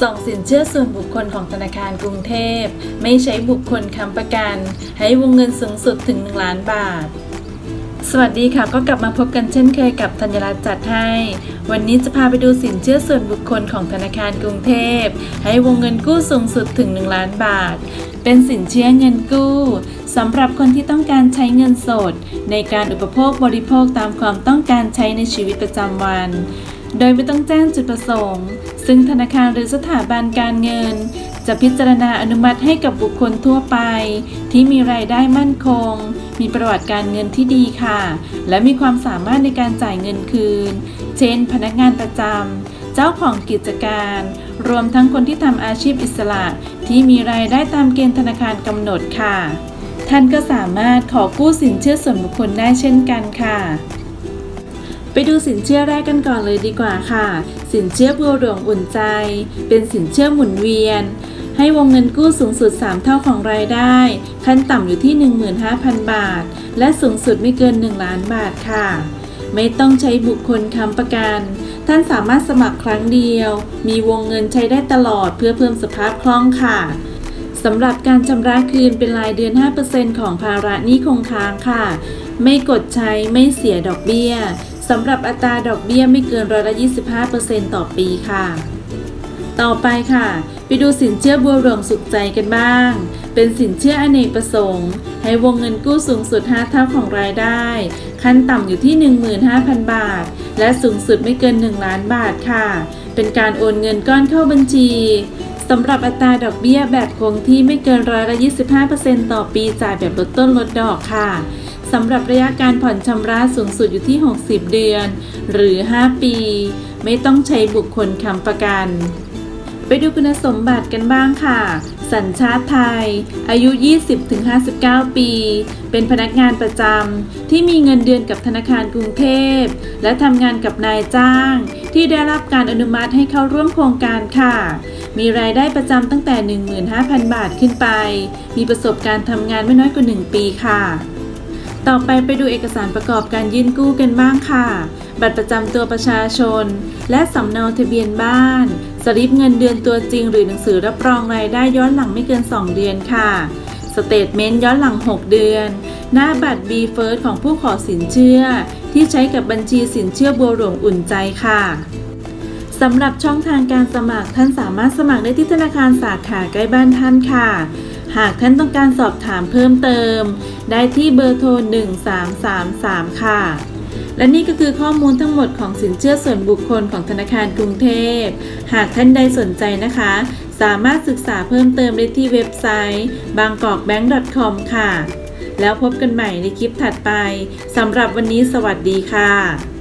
ส่งสินเชื่อส่วนบุคคลของธนาคารกรุงเทพ ไม่ใช้บุคคลค้ำประกัน ให้วงเงินสูงสุดถึง 1 ล้านบาท สวัสดีค่ะ ก็กลับมาพบกันเช่นเคยกับธัญรัตน์จัดให้ วันนี้จะพาไปดูสินเชื่อส่วนบุคคลของธนาคารกรุงเทพ ให้วงเงินกู้สูงสุดถึง 1 ล้านบาท เป็นสินเชื่อเงินกู้สำหรับคนที่ต้องการใช้เงินสด ในการอุปโภคบริโภคตามความต้องการใช้ในชีวิตประจำวัน โดยไม่ต้องแจ้งจุดประสงค์ ซึ่งธนาคารหรือสถาบันการเงิน จะพิจารณาอนุมัติให้กับบุคคลทั่วไป ที่มีรายได้มั่นคง มีประวัติการเงินที่ดีค่ะ และมีความสามารถในการจ่ายเงินคืน เช่น พนักงานประจำเจ้าของกิจการ รวมทั้งคนที่ทำอาชีพอิสระ ที่มีรายได้ตามเกณฑ์ธนาคารกำหนดค่ะ ท่านก็สามารถขอกู้สินเชื่อส่วนบุคคลได้เช่นกันค่ะ ไปดูสินเชื่อแรกกันก่อนเลยดีกว่าค่ะ สินเชื่อบัวหลวงอุ่นใจ เป็นสินเชื่อหมุนเวียน ให้วงเงินกู้สูงสุด 3 เท่าของรายได้ ขั้นต่ำอยู่ที่ 15,000 บาท และสูงสุดไม่เกิน 1 ล้านบาทค่ะ ไม่ต้องใช้บุคคลค้ำประกัน ท่านสามารถสมัครครั้งเดียว มีวงเงินใช้ได้ตลอดเพื่อเพิ่มสภาพคล่องค่ะสำหรับการชำระคืนเป็นรายเดือน 5%ของภาระหนี้คงค้างค่ะ ไม่กดใช้ไม่เสียดอกเบี้ย สำหรับอัตราดอกเบี้ยไม่เกินร้อยละ25%ต่อปีค่ะ ต่อไปค่ะ ไปดูสินเชื่อบัวหลวงสุขใจกันบ้าง เป็นสินเชื่ออเนกประสงค์ ให้วงเงินกู้สูงสุด 5 เท่าของรายได้ ขั้นต่ำอยู่ที่ 15,000 บาท และสูงสุดไม่เกิน 1 ล้านบาทค่ะ เป็นการโอนเงินก้อนเข้าบัญชีสำหรับอัตราดอกเบี้ยแบบคงที่ไม่เกินร้อยละ25%ต่อปีจ่ายแบบลดต้นลดดอกค่ะ สำหรับระยะการผ่อนชำระสูงสุดอยู่ที่ 60 เดือน หรือ 5 ปี ไม่ต้องใช้บุคคลค้ำประกัน ไปดูคุณสมบัติกันบ้างค่ะ สัญชาติไทย อายุ 20-59 ปี เป็นพนักงานประจำที่มีเงินเดือนกับธนาคารกรุงเทพ และทำงานกับนายจ้าง ที่ได้รับการอนุมัติให้เข้าร่วมโครงการค่ะมีรายได้ประจำตั้งแต่ 15,000 บาทขึ้นไป มีประสบการณ์ทำงานไม่น้อยกว่า 1 ปีค่ะ ต่อไปไปดูเอกสารประกอบการยื่นกู้กันบ้างค่ะ บัตรประจำตัวประชาชน และสำเนาทะเบียนบ้าน สลิปเงินเดือนตัวจริง หรือหนังสือรับรองรายได้ย้อนหลังไม่เกิน 2 เดือนค่ะ สเตทเมนต์ย้อนหลัง 6 เดือน หน้าบัตร b ีเฟิร์สของผู้ขอสินเชื่อ ที่ใช้กับบัญชีสินเชื่อบัวหลวงอุ่นใจค่ะสำหรับช่องทางการสมัครท่านสามารถสมัครได้ที่ธนาคารสาขาใกล้บ้านท่านค่ะ หากท่านต้องการสอบถามเพิ่มเติม ได้ที่เบอร์โทร 1333 ค่ะ และนี่ก็คือข้อมูลทั้งหมดของสินเชื่อส่วนบุคคลของธนาคารกรุงเทพ หากท่านใดสนใจนะคะ สามารถศึกษาเพิ่มเติมได้ที่เว็บไซต์ bangkokbank.com ค่ะ แล้วพบกันใหม่ในคลิปถัดไปสำหรับวันนี้สวัสดีค่ะ